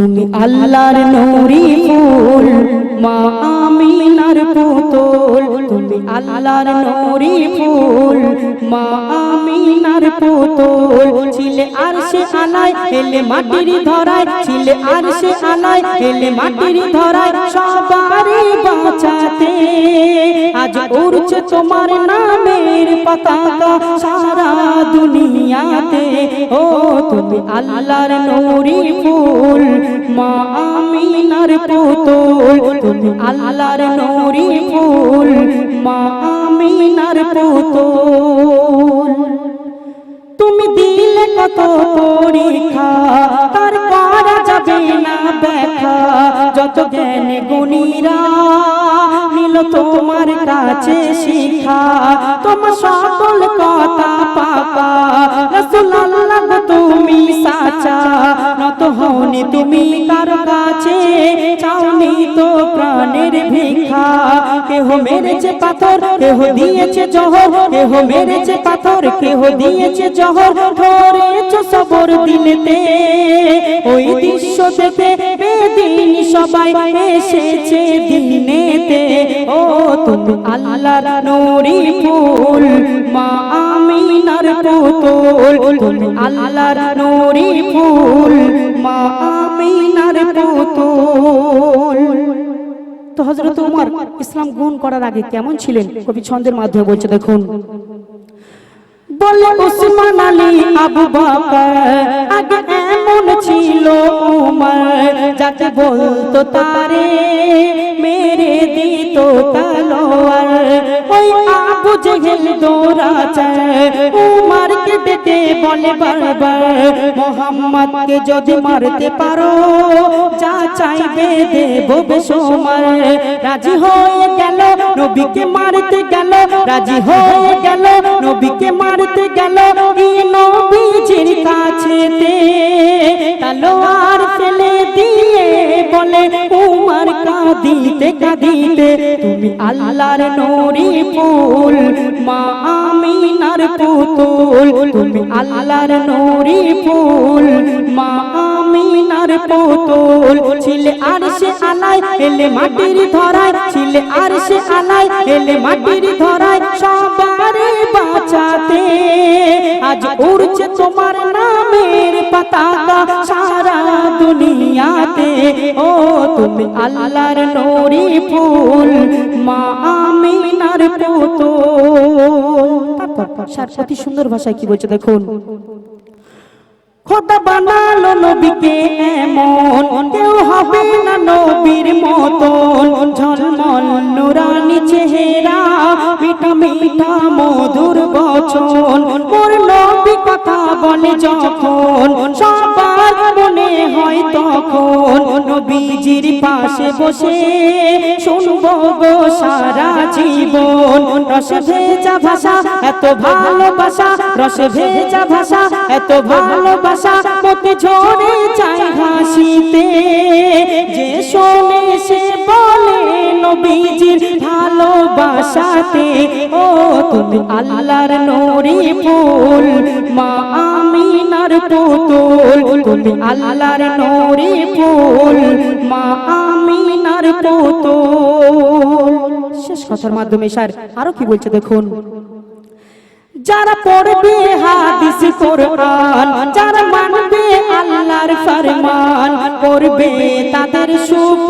তুমি আল্লাহর নূরি ফুল, মা আমিনার পুতুল। তুমি আল্লাহর নূরি ফুল, মা আমিনার পুতুল। ছিলে আর সে আলায় এলে মাটির ধরায়, ছিলে আর সে আলায় এলে মাটির ধরায় সবারই বাঁচাতে। আজ উড়ছে তোমার নামের পতাকা সারা দুনিয়াতে। ও তুমি আল্লাহর নূরি ফুল মা আমিনার পুতুল, তুমি আল্লাহর নূরি ফুল। মা আমিনার পুতুল, তুমি দিলে কত পরীক্ষা, তার করা যাবে না দেখা যত জ্ঞান গুণীরা নিল তোমার কাছে শিখা। তোমার সকল কথা পাকা। রসুল্লাহ তুমি সাচা, নত হওনি তুমি কার কাছে। চাওনি তো প্রাণের ভিক্ষা। কেহ মেরেছে পাথর, কেহ দিয়েছে জহর। কেহ মেরেছে পাথর, কেহ দিয়েছে জহর। ধরেছ সবর দিলেতে ওই দৃশ্য দেখতে বেদিন সবাই এসেছে দিনেতে। ও তুমি আল্লাহর নূরি ফুল, মা আমিনার পুতুল তুমি আল্লাহর নূরি ফুল, মা আমিনার পুতুল। তো হজরত উমর ইসলাম গ্রহণ করার আগে কেমন ছিলেন? কবি ছন্দের মাধ্যমে বলছে, দেখুন। বলে উসমান আলী আবু বকর, আগে এমন ছিল উমর, যাকে বলতো তারে, মেরে দিত তলোয়ার। আবু জেহেল দৌড়াচ্ছে উমরকে ডেকে বলে বারবার, মোহাম্মদকে যদি মারতে পারো, যা চাইবে দেব বেসমার রাজি হয়ে গেল, নবীকে মারতে গেল, রাজি হয়ে গেল, নবীকে মারতে গেল নবীজির কাছেতে। তলোয়ার ফেলে দিয়ে বলে উমার কাঁদিতে কাঁদিতে তুমি আল্লাহর নূরি ফুল, মা আমিনার পুতুল। তুমি আল্লাহর নূরি ফুল, মা আমিনার পুতুল। ছিলে আর সে এলে মাটির ছিলে আর সে এলে মাটির সবারে বাঁচাতে। আজ উড়ছে তোমার নামের দুনিয়াতে ও তুমি আল্লাহর নূরি ফুল, মা আমিনার পুতুল। তারপর সার, অতি সুন্দর ভাষায় কি বলছে দেখুন? খোদা বানালো নবীকে এমন, কেউ হবে না নবীর মতন। ঝলমল, নুরানি চেহারা, মিঠা মিঠা মধুর বচন মোর নবী কথা বলে যখন নবীজির পাশে বসে শুনব গো সারা জীবন। রসে ভেজা ভাষা, এত ভালোবাসা, রসে ভেজা ভাষা, এত ভালোবাসা, মতে ঝরে চাই হাসিতে। যে শোনে সে বলে, নবীজির ভালোবাসাতে, ও তুমি আল্লাহর নূরি ফুল, মা আমিনার পুতুল। আল্লাহর নরে মা আমিনার শেষ কথার মাধ্যমে স্যার আরও কি বলছে দেখুন? যারা পড়বে হাদিস কোরআন, যারা মানবে আল্লাহর ফরমান করবে তাদের সুপারিশ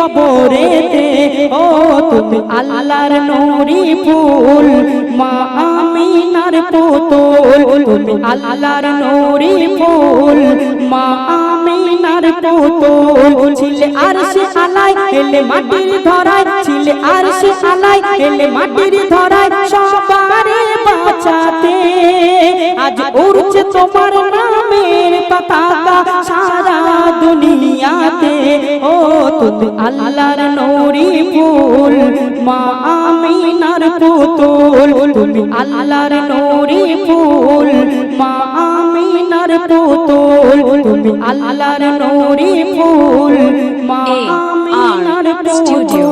কবরেতে, ও তুমি আল্লাহর নূরি ফুল, মা আমিনার পুতুল, তুমি আল্লাহর নূরি ফুল, মা আমিনার পুতুল, ছিলে আর সে আলাই এলে মাটির ধরায়, ছিলে আর সে আলাই এলে মাটির ধরায়, সবারে বাঁচাতে। আজ উড়ছে তোমার নামের পতাকা আল্লাহর নৌরি ফুল মা আমিনার পুতুল। তুমি আল্লাহর নৌরি ফুল মা আমিনার পুতুল। তুমি আল্লাহর নৌরি ফুল মা আমিনার পুতুল।